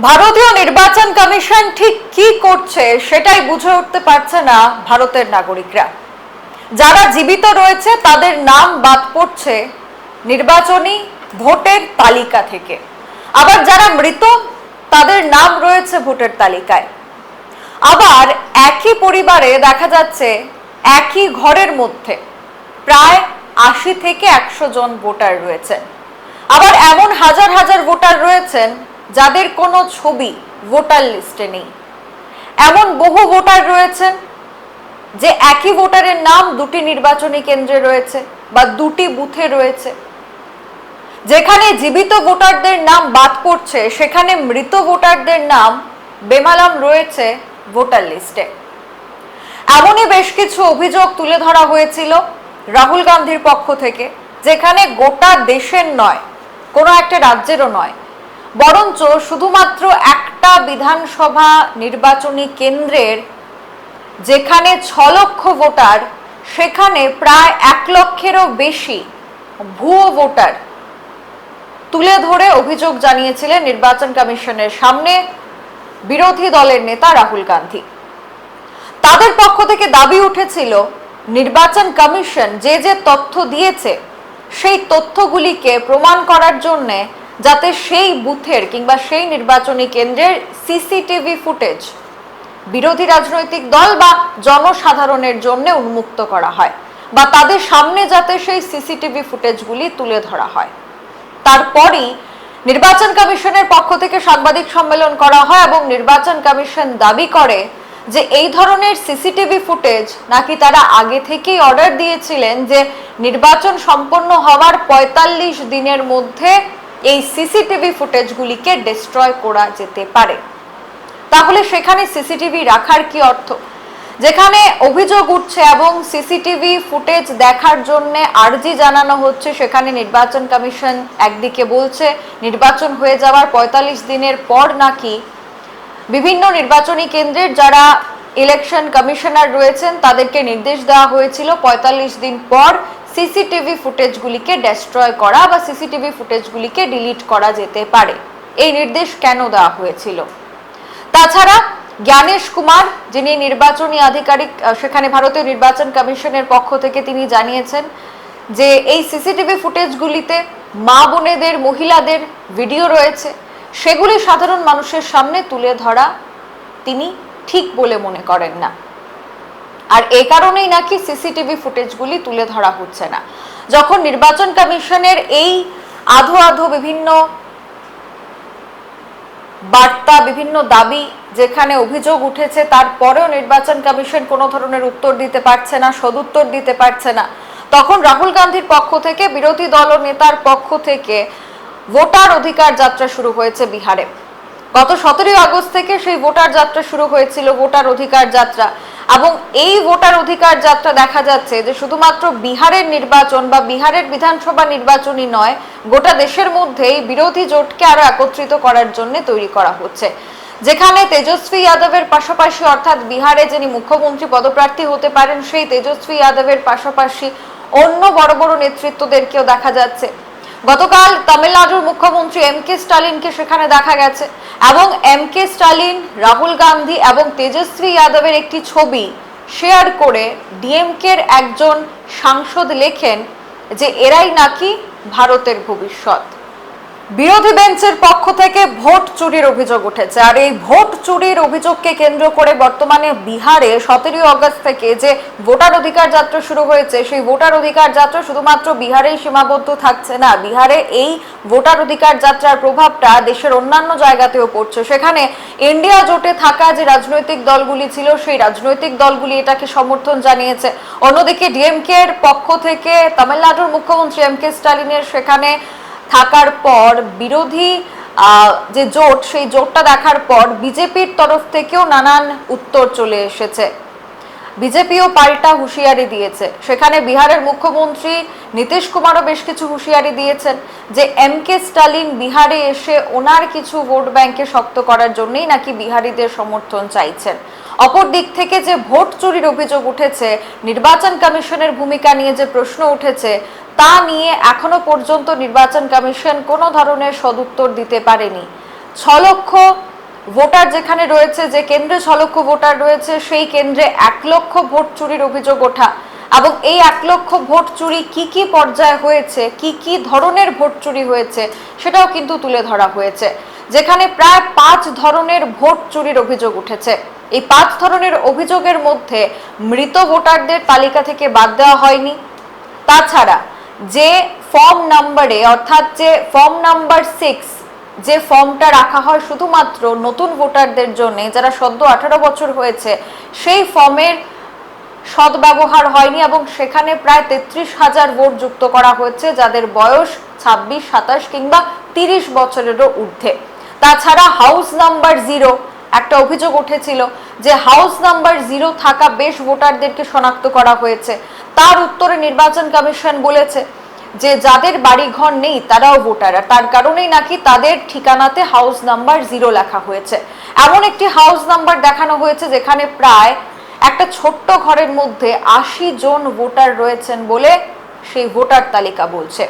ভারতীয় নির্বাচন কমিশন ঠিক কি করছে সেটাই বুঝে উঠতে পারছে না ভারতের নাগরিকরা। যারা জীবিত রয়েছে তাদের নাম বাদ পড়ছে নির্বাচনী ভোটের তালিকা থেকে। আবার যারা মৃত, তাদের নাম রয়েছে ভোটের তালিকায়। আবার একই পরিবারে দেখা যাচ্ছে একই ঘরের মধ্যে প্রায় আশি থেকে একশো জন ভোটার রয়েছেন। আবার এমন হাজার হাজার ভোটার রয়েছেন যাদের কোনো ছবি ভোটার লিস্টে নেই। এমন বহু ভোটার রয়েছেন যে একই ভোটারের নাম দুটি নির্বাচনী কেন্দ্রে রয়েছে বা দুটি বুথে রয়েছে। যেখানে জীবিত ভোটারদের নাম বাদ পড়ছে, সেখানে মৃত ভোটারদের নাম বেমালাম রয়েছে ভোটার লিস্টে। এমনই বেশ কিছু অভিযোগ তুলে ধরা হয়েছিল রাহুল গান্ধীর পক্ষ থেকে, যেখানে গোটা দেশের নয়, কোনো একটা রাজ্যেরও নয় বরঞ্চ শুধুমাত্র একটা বিধানসভা নির্বাচনী কেন্দ্রের যেখানে ছ লক্ষ ভোটার, সেখানে প্রায় এক লক্ষেরও বেশি ভুয়ো ভোটার তুলে ধরে অভিযোগ জানিয়েছিলেন নির্বাচন কমিশনের সামনে বিরোধী দলের নেতা রাহুল গান্ধী। তাদের পক্ষ থেকে দাবি উঠেছিল, নির্বাচন কমিশন যে যে তথ্য দিয়েছে, সেই তথ্যগুলিকে প্রমাণ করার জন্য যাতে সেই বুথের কিংবা সেই নির্বাচনী কেন্দ্রের সিসিটিভি ফুটেজ বিরোধী রাজনৈতিক দল বা জনসাধারণের জন্য উন্মুক্ত করা হয় বা তাদের সামনে যাতে সেই সিসিটিভি ফুটেজগুলি তুলে ধরা হয়। তারপরই নির্বাচন কমিশনের পক্ষ থেকে সাংবাদিক সম্মেলন করা হয় এবং নির্বাচন কমিশন দাবি করে যে এই ধরনের সিসিটিভি ফুটেজ নাকি তারা আগে থেকেই অর্ডার দিয়েছিলেন যে নির্বাচন সম্পন্ন হওয়ার ৪৫ দিনের মধ্যে এই সিসিটিভি ফুটেজগুলিকে ডিস্ট্রয় করা যেতে পারে। তাহলে সেখানে সিসিটিভি রাখার কি অর্থ? যেখানে অভিযোগ উঠছে এবং সিসিটিভি ফুটেজ দেখার জন্য আর্জি জানানো হচ্ছে, সেখানে নির্বাচন কমিশন একদিকে বলছে, নির্বাচন হয়ে যাওয়ার ৪৫ দিনের পর নাকি বিভিন্ন নির্বাচনী কেন্দ্রের যারা ইলেকশন কমিশনার রয়েছেন, তাদেরকে নির্দেশ দেওয়া হয়েছিল ৪৫ দিন পর সিসিটিভি ফুটেজগুলিকে ডেস্ট্রয় করা বা সিসিটিভি ফুটেজগুলিকে ডিলিট করা যেতে পারে। এই নির্দেশ কেন দেওয়া হয়েছিল? তাছাড়া জ্ঞানেশ কুমার, যিনি নির্বাচনী আধিকারিক সেখানে ভারতীয় নির্বাচন কমিশনের পক্ষ থেকে তিনি জানিয়েছেন যে এই সিসিটিভি ফুটেজগুলিতে মা বোনেদের, মহিলাদের ভিডিও রয়েছে। সেগুলি সাধারণ মানুষের সামনে তুলে ধরা তিনি ঠিক বলে মনে করেন না। আর এই কারণেই নাকি সিসিটিভি ফুটেজগুলি তুলে ধরা হচ্ছে না। যখন নির্বাচন কমিশনের এই আধো আধো বিভিন্ন বার্তা, বিভিন্ন দাবি যেখানে অভিযোগ উঠেছে, তারপরেও নির্বাচন কমিশন কোনো ধরনের উত্তর দিতে পারছে না, সদুত্তর দিতে পারছে না। তখন রাহুল গান্ধীর পক্ষ থেকে, বিরোধী দল নেতার পক্ষ থেকে ভোটার অধিকার যাত্রা শুরু হয়েছে বিহারে। গত সতেরোই আগস্ট থেকে সেই ভোটার যাত্রা শুরু হয়েছিল, ভোটার অধিকার যাত্রা। এবং এই ভোটার অধিকার যাত্রা দেখা যাচ্ছে যে শুধুমাত্র বিহারের নির্বাচন বা বিহারের বিধানসভা নির্বাচনই নয়, গোটা দেশের মধ্যেই বিরোধী জোটকে আরও একত্রিত করার জন্য তৈরি করা হচ্ছে। যেখানে তেজস্বী যাদবের পাশাপাশি অর্থাৎ বিহারে যিনি মুখ্যমন্ত্রী পদপ্রার্থী হতে পারেন, সেই তেজস্বী যাদবের পাশাপাশি অন্য বড় বড় নেতৃত্বদেরকেও দেখা যাচ্ছে। গতকাল তামিলনাড়ুর মুখ্যমন্ত্রী এম কে স্টালিনকে সেখানে দেখা গেছে এবং এম কে স্টালিন, রাহুল গান্ধী এবং তেজস্বী যাদবের একটি ছবি শেয়ার করে ডিএমকের একজন সাংসদ লেখেন যে, এরাই নাকি ভারতের ভবিষ্যৎ। বিরোধী বেঞ্চের পক্ষ থেকে ভোট চুরির অভিযোগ উঠেছে। আর এই ভোট চুরির অভিযোগকে কেন্দ্র করে বর্তমানে বিহারে সতেরোই অগস্ট থেকে যে ভোটার অধিকার যাত্রা শুরু হয়েছে, সেই ভোটার অধিকার যাত্রা শুধুমাত্র বিহারেই সীমাবদ্ধ থাকছে না। বিহারে এই ভোটার অধিকার যাত্রার প্রভাবটা দেশের অন্যান্য জায়গাতেও পড়ছে। সেখানে ইন্ডিয়া জোটে থাকা যে রাজনৈতিক দলগুলি ছিল, সেই রাজনৈতিক দলগুলি এটাকে সমর্থন জানিয়েছে। অন্যদিকে ডিএমকে এর পক্ষ থেকে তামিলনাড়ুর মুখ্যমন্ত্রী এম কে স্টালিনের সেখানে থাকার পর বিরোধী যে জোট, সেই জোটটা দেখার পর বিজেপির তরফ থেকেও নানান উত্তর চলে এসেছে। বিজেপিও পাল্টা হুঁশিয়ারি দিয়েছে। সেখানে বিহারের মুখ্যমন্ত্রী নীতিশ কুমারও বেশ কিছু হুঁশিয়ারি দিয়েছেন যে এম কে স্টালিন বিহারে এসে ওনার কিছু ভোট ব্যাংকে শক্ত করার জন্যই নাকি বিহারিদের সমর্থন চাইছেন। অপর দিক থেকে যে ভোট চুরির অভিযোগ উঠেছে, নির্বাচন কমিশনের ভূমিকা নিয়ে যে প্রশ্ন উঠেছে তা নিয়ে এখনও পর্যন্ত নির্বাচন কমিশন কোনো ধরনের সদুত্তর দিতে পারেনি। ছ লক্ষ ভোটার যেখানে রয়েছে, যে কেন্দ্রে ছ লক্ষ ভোটার রয়েছে, সেই কেন্দ্রে এক লক্ষ ভোট চুরির অভিযোগ ওঠা। এবং এই এক লক্ষ ভোট চুরি কি কি পর্যায়ে হয়েছে, কি কি ধরনের ভোট চুরি হয়েছে, সেটাও কিন্তু তুলে ধরা হয়েছে। যেখানে প্রায় পাঁচ ধরনের ভোট চুরির অভিযোগ উঠেছে। এই পাঁচ ধরনের অভিযোগের মধ্যে মৃত ভোটারদের তালিকা থেকে বাদ দেওয়া হয়নি। তাছাড়া যে ফর্ম নাম্বারে অর্থাৎ যে ফর্ম নাম্বার সিক্স যে ফর্মটা রাখা হয় শুধুমাত্র নতুন ভোটারদের জন্য, যারা সদ্য আঠারো বছর হয়েছে, সেই ফর্মের সদ্ব্যবহার হয়নি এবং সেখানে প্রায় তেত্রিশ হাজার ভোট যুক্ত করা হয়েছে, যাদের বয়স ছাব্বিশ, সাতাশ কিংবা তিরিশ বছরেরও ঊর্ধ্বে। তাছাড়া হাউস নাম্বার জিরো একটা অভিযোগ উঠেছিল যে হাউস নাম্বার জিরো থাকা বেশ ভোটারদেরকে শনাক্ত করা হয়েছে। তার উত্তরে নির্বাচন কমিশন বলেছে যে যাদের বাড়ি ঘর নেই তারাও ভোটার, আর তার কারণেই নাকি তাদের ঠিকানাতে হাউস নাম্বার জিরো লেখা হয়েছে। এমন একটি হাউস নাম্বার দেখানো হয়েছে যেখানে প্রায় একটা ছোট্ট ঘরের মধ্যে আশি জন ভোটার রয়েছেন বলে সেই ভোটার তালিকা বলছে।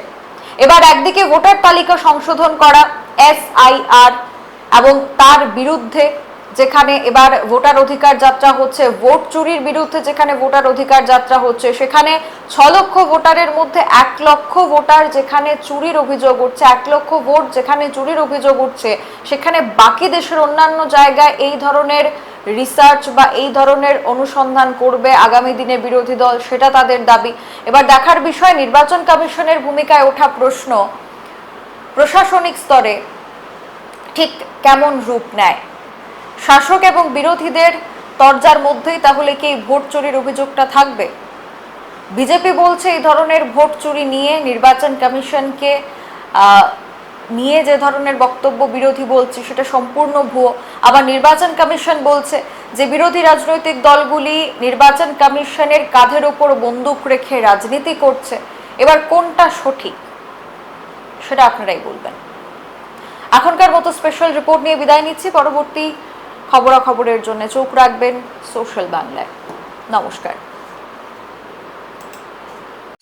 এবার একদিকে ভোটার তালিকা সংশোধন করা এসআইআর এবং তার বিরুদ্ধে যেখানে এবার ভোটার অধিকার যাত্রা হচ্ছে, ভোট চুরির বিরুদ্ধে যেখানে ভোটার অধিকার যাত্রা হচ্ছে, সেখানে ছ লক্ষ ভোটারের মধ্যে এক লক্ষ ভোটার যেখানে চুরির অভিযোগ উঠছে, এক লক্ষ ভোট যেখানে চুরির অভিযোগ উঠছে, সেখানে বাকি দেশের অন্যান্য জায়গায় এই ধরনের রিসার্চ বা এই ধরনের অনুসন্ধান করবে আগামী দিনে বিরোধী দল, সেটা তাদের দাবি। এবার দেখার বিষয়, নির্বাচন কমিশনের ভূমিকায় ওঠা প্রশ্ন, প্রশাসনিক স্তরে ঠিক কেমন রূপ নেয়? শাসক এবং বিরোধীদের তরজার মধ্যেই তাহলে কি ভোট চুরির অভিযোগটা থাকবে? বিজেপি বলছে এই ধরনের ভোট চুরি নিয়ে নির্বাচন কমিশনকে নিয়ে যে ধরনের বক্তব্য বিরোধী বলছে সেটা সম্পূর্ণ ভুয়ো। আবার নির্বাচন কমিশন বলছে যে বিরোধী রাজনৈতিক দলগুলি নির্বাচন কমিশনের কাঁধের ওপর বন্দুক রেখে রাজনীতি করছে। এবার কোনটা সঠিক? সেটা আপনারাই বলবেন। এখনকার মতো স্পেশাল রিপোর্ট নিয়ে বিদায় নিচ্ছি। পরবর্তী খবরাখবরের জন্য চোখ রাখবেন সোশ্যাল বাংলায়। নমস্কার।